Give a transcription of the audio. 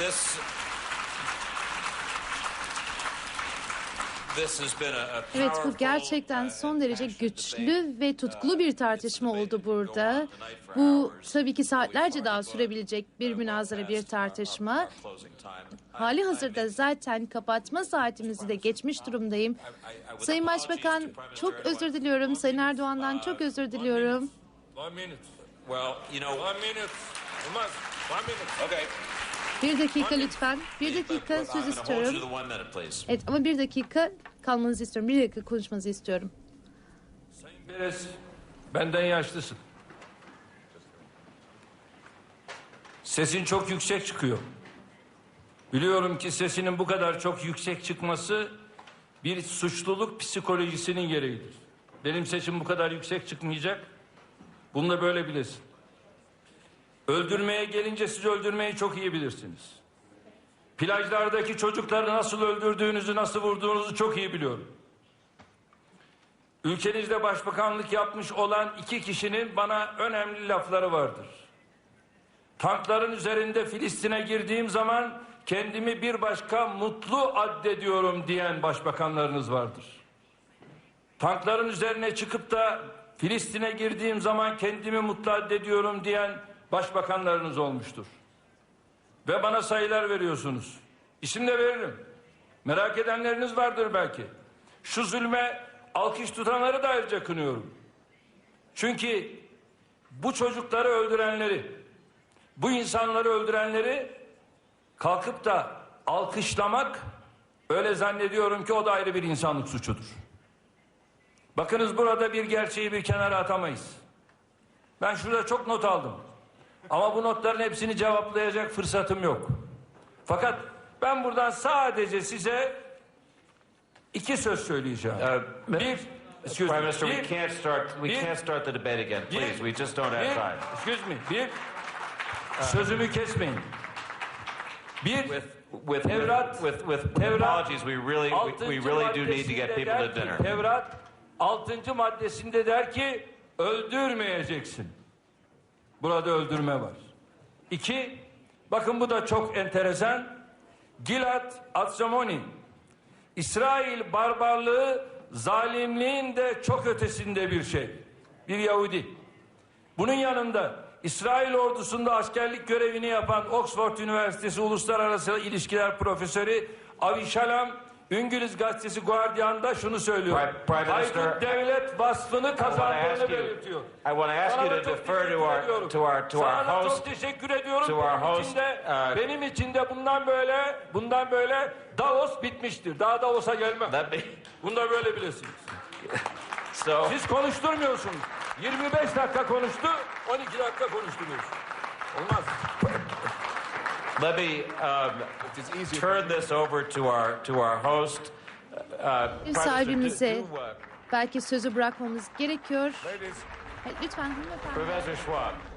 This This has been a, a Evet bu powerful, gerçekten uh, son derece güçlü ve tutkulu bir tartışma oldu burada. Bu tabii ki saatlerce daha sürebilecek bir münazara, bir tartışma. Hali hazırda zaten kapatma saatimizi de geçmiş durumdayım. Sayın Başbakan çok özür diliyorum. Sayın Erdoğan'dan çok özür diliyorum. Okay. Bir dakika lütfen. Bir dakika söz istiyorum. Evet ama bir dakika kalmanızı istiyorum. Bir dakika konuşmanızı istiyorum. Sayın Beres, benden yaşlısın. Sesin çok yüksek çıkıyor. Biliyorum ki sesinin bu kadar çok yüksek çıkması bir suçluluk psikolojisinin gereğidir. Benim sesim bu kadar yüksek çıkmayacak. Bunu da böyle bilesin. Öldürmeye gelince siz öldürmeyi çok iyi bilirsiniz. Plajlardaki çocukları nasıl öldürdüğünüzü, nasıl vurduğunuzu çok iyi biliyorum. Ülkenizde başbakanlık yapmış olan iki kişinin bana önemli lafları vardır. Tankların üzerinde Filistin'e girdiğim zaman kendimi bir başka mutlu addediyorum diyen başbakanlarınız vardır. Tankların üzerine çıkıp da Filistin'e girdiğim zaman kendimi mutlu addediyorum diyen başbakanlarınız olmuştur. Ve bana sayılar veriyorsunuz. İsim de veririm. Merak edenleriniz vardır belki. Şu zulme alkış tutanları da ayrıca kınıyorum. Çünkü bu çocukları öldürenleri, bu insanları öldürenleri kalkıp da alkışlamak öyle zannediyorum ki o da ayrı bir insanlık suçudur. Bakınız burada bir gerçeği bir kenara atamayız. Ben şurada çok not aldım. Ama bu notların hepsini cevaplayacak fırsatım yok. Fakat ben buradan sadece size iki söz söyleyeceğim. Uh, bir, excuse Prime me, Minister, we bir, can't start. We bir- can't start the debate again, bir- please. We just don't have bir, time. excuse me, bir, sözümü kesmeyin. Bir, With with Tevrat, with with, with Tevrat, apologies, we really we, we really do need to get people to dinner. Tevrat 6. maddesinde der ki öldürmeyeceksin. Burada öldürme var. İki, bakın bu da çok enteresan. Gilad Atsamoni. İsrail barbarlığı zalimliğin de çok ötesinde bir şey. Bir Yahudi. Bunun yanında İsrail ordusunda askerlik görevini yapan Oxford Üniversitesi Uluslararası İlişkiler Profesörü Avi Shalom İngiliz gazetesi Guardian'da şunu söylüyor. Haydut devlet vasfını kazandığını belirtiyor. I want to ask Sana you to çok defer to teşekkür our ediyorum. to our to our Sana host. çok teşekkür ediyorum. to our benim host, için de, uh, benim için de bundan böyle bundan böyle Davos bitmiştir. Daha Davos'a gelmem. Let me. Bunu da böyle bilesiniz. So Siz konuşturmuyorsunuz. 25 dakika konuştu, 12 dakika konuşturuyorsun. Olmaz. Let me um, turn this over to our to our host. Uh, Ev Minister, sahibimize uh, belki sözü bırakmamız gerekiyor. Hayır, Lütfen hanımefendi. Professor Schwab.